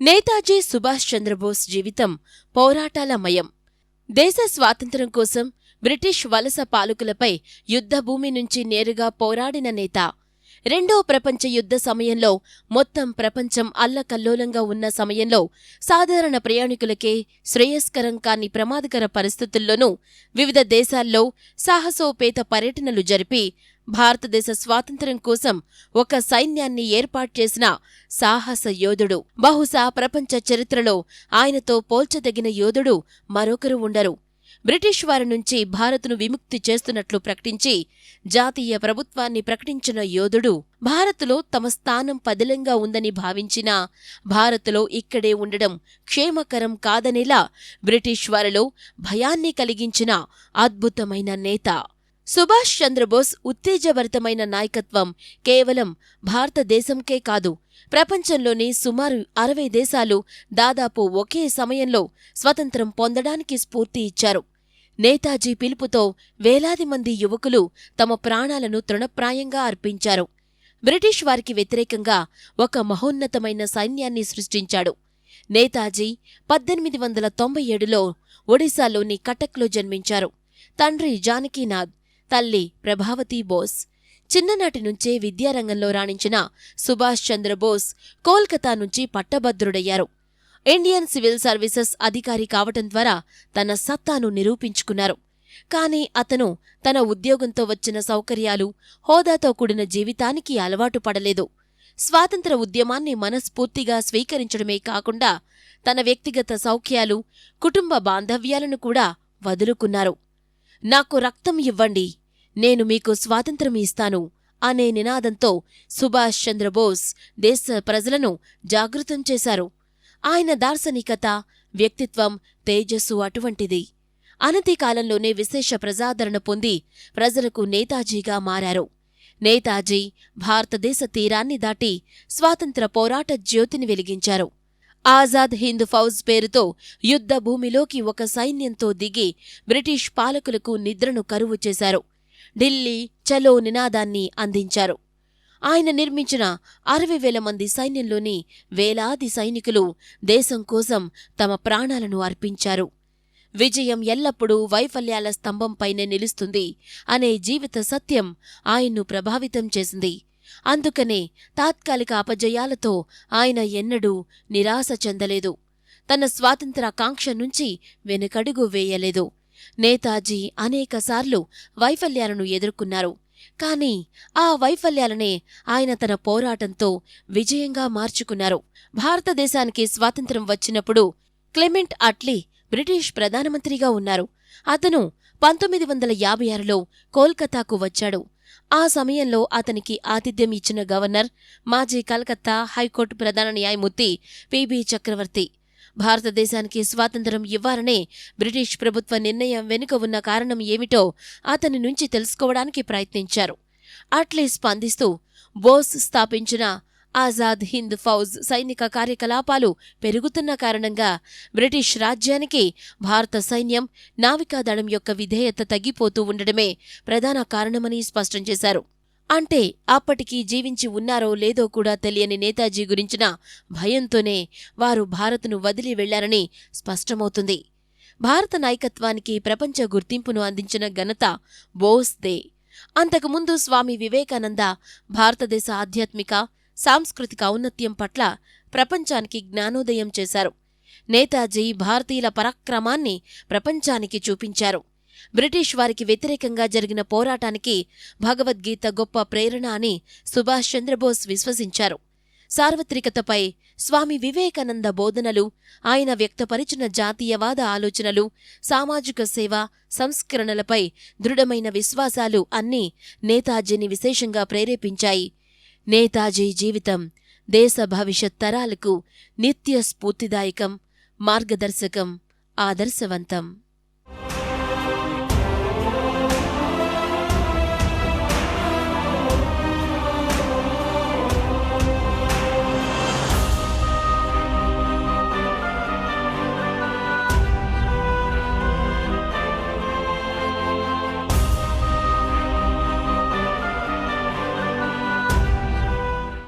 నేతాజీ సుభాష్ చంద్రబోస్ జీవితం పోరాటాలమయం దేశ స్వాతంత్ర్యం కోసం బ్రిటిష్ వలస పాలకులపై యుద్ధభూమి నుంచి నేరుగా పోరాడిన నేత. రెండో ప్రపంచ యుద్ధ సమయంలో మొత్తం ప్రపంచం అల్లకల్లోలంగా ఉన్న సమయంలో సాధారణ ప్రయాణికులకే శ్రేయస్కరం కాని ప్రమాదకర పరిస్థితుల్లోనూ వివిధ దేశాల్లో సాహసోపేత పర్యటనలు జరిపి భారతదేశ స్వాతంత్ర్యం కోసం ఒక సైన్యాన్ని ఏర్పాటు చేసిన సాహస యోధుడు. బహుశా ప్రపంచ చరిత్రలో ఆయనతో పోల్చదగిన యోధుడు మరొకరు ఉండరు. బ్రిటిష్ వారి నుంచి భారత్ను విముక్తి చేస్తున్నట్లు ప్రకటించి జాతీయ ప్రభుత్వాన్ని ప్రకటించిన యోధుడు భారత్లో తమ స్థానం పదిలంగా ఉందని భావించినా భారత్లో ఇక్కడే ఉండడం క్షేమకరం కాదనేలా బ్రిటిష్ వారిలో భయాన్ని కలిగించిన అద్భుతమైన నేత. సుభాష్ చంద్రబోస్ ఉత్తేజభరితమైన నాయకత్వం కేవలం భారతదేశంకే కాదు ప్రపంచంలోని సుమారు అరవై దేశాలు దాదాపు ఒకే సమయంలో స్వతంత్రం పొందడానికి స్ఫూర్తి ఇచ్చారు. నేతాజీ పిలుపుతో వేలాది మంది యువకులు తమ ప్రాణాలను తృణప్రాయంగా అర్పించారు. బ్రిటిష్ వారికి వ్యతిరేకంగా ఒక మహోన్నతమైన సైన్యాన్ని సృష్టించాడు. నేతాజీ పద్దెనిమిది వందల తొంభై ఏడులో ఒడిశాలోని కటక్లో జన్మించారు. తండ్రి జానకీనాథ్ తల్లి ప్రభావతి బోస్. చిన్ననాటి నుంచే విద్యారంగంలో రాణించిన సుభాష్ చంద్రబోస్ కోల్కతా నుంచి పట్టభద్రుడయ్యారు. ఇండియన్ సివిల్ సర్వీసెస్ అధికారి కావటం ద్వారా తన సత్తాను నిరూపించుకున్నారు. కాని అతను తన ఉద్యోగంతో వచ్చిన సౌకర్యాలు హోదాతో కూడిన జీవితానికి అలవాటు పడలేదు. స్వాతంత్ర ఉద్యమాన్ని మనస్ఫూర్తిగా స్వీకరించడమే కాకుండా తన వ్యక్తిగత సౌఖ్యాలు కుటుంబ బాంధవ్యాలను కూడా వదులుకున్నారు. నాకు రక్తం ఇవ్వండి నేను మీకు స్వాతంత్రం ఇస్తాను అనే నినాదంతో సుభాష్ చంద్రబోస్ దేశ ప్రజలను జాగృతం చేశారు. ఆయన దార్శనికత వ్యక్తిత్వం తేజస్సు అటువంటిది. అనతి కాలంలోనే విశేష ప్రజాదరణ పొంది ప్రజలకు నేతాజీగా మారారు. నేతాజీ భారతదేశ తీరాన్ని దాటి స్వాతంత్ర పోరాట జ్యోతిని వెలిగించారు. ఆజాద్ హింద్ ఫౌజ్ పేరుతో యుద్ధ భూమిలోకి ఒక సైన్యంతో దిగి బ్రిటిష్ పాలకులకు నిద్రను కరువు చేశారు. ఢిల్లీ చలో నినాదాన్ని అందించారు. ఆయన నిర్మించిన అరవై వేల మంది సైన్యంలోని వేలాది సైనికులు దేశం కోసం తమ ప్రాణాలను అర్పించారు. విజయం ఎల్లప్పుడూ వైఫల్యాల స్తంభంపైనే నిలుస్తుంది అనే జీవిత సత్యం ఆయన్ను ప్రభావితం చేసింది. అందుకనే తాత్కాలిక అపజయాలతో ఆయన ఎన్నడూ నిరాశ చెందలేదు. తన స్వాతంత్రాకాంక్ష నుంచి వెనుకడుగు వేయలేదు. నేతాజీ అనేకసార్లు వైఫల్యాలను ఎదుర్కొన్నారు. కాని ఆ వైఫల్యాలనే ఆయన తన పోరాటంతో విజయంగా మార్చుకున్నారు. భారతదేశానికి స్వాతంత్ర్యం వచ్చినప్పుడు క్లెమెంట్ అట్లీ బ్రిటిష్ ప్రధానమంత్రిగా ఉన్నారు. అతను పంతొమ్మిది వందల యాభై ఆరులో కోల్కతాకు వచ్చాడు. ఆ సమయంలో అతనికి ఆతిథ్యం ఇచ్చిన గవర్నర్ మాజీ కలకత్తా హైకోర్టు ప్రధాన న్యాయమూర్తి పిబి చక్రవర్తి భారతదేశానికి స్వాతంత్రం ఇవ్వాలనే బ్రిటిష్ ప్రభుత్వ నిర్ణయం వెనుక ఉన్న కారణం ఏమిటో అతని నుంచి తెలుసుకోవడానికి ప్రయత్నించారు. అట్లే స్పందిస్తూ బోస్ స్థాపించిన ఆజాద్ హింద్ ఫౌజ్ సైనిక కార్యకలాపాలు పెరుగుతున్న కారణంగా బ్రిటిష్ రాజ్యానికి భారత సైన్యం నావికాదళం యొక్క విధేయత తగ్గిపోతూ ఉండడమే ప్రధాన కారణమని స్పష్టం చేశారు. అంటే అప్పటికి జీవించి ఉన్నారో లేదో కూడా తెలియని నేతాజీ గురించిన భయంతోనే వారు భారత్ను వదిలి వెళ్ళారని స్పష్టమవుతుంది. భారత నాయకత్వానికి ప్రపంచ గుర్తింపును అందించిన ఘనత బోస్దే. అంతకుముందు స్వామి వివేకానంద భారతదేశ ఆధ్యాత్మిక సాంస్కృతిక ఔన్నత్యం పట్ల ప్రపంచానికి జ్ఞానోదయం చేశారు. నేతాజీ భారతీయుల పరాక్రమాన్ని ప్రపంచానికి చూపించారు. బ్రిటిష్ వారికి వ్యతిరేకంగా జరిగిన పోరాటానికి భగవద్గీత గొప్ప ప్రేరణ అని సుభాష్ చంద్రబోస్ విశ్వసించారు. సార్వత్రికతపై స్వామి వివేకానంద బోధనలు ఆయన వ్యక్తపరిచిన జాతీయవాద ఆలోచనలు సామాజిక సేవ సంస్కరణలపై దృఢమైన విశ్వాసాలు అన్నీ నేతాజీని విశేషంగా ప్రేరేపించాయి. నేతాజీ జీవితం దేశ భవిష్యత్ తరాలకు నిత్య స్ఫూర్తిదాయకం మార్గదర్శకం ఆదర్శవంతం.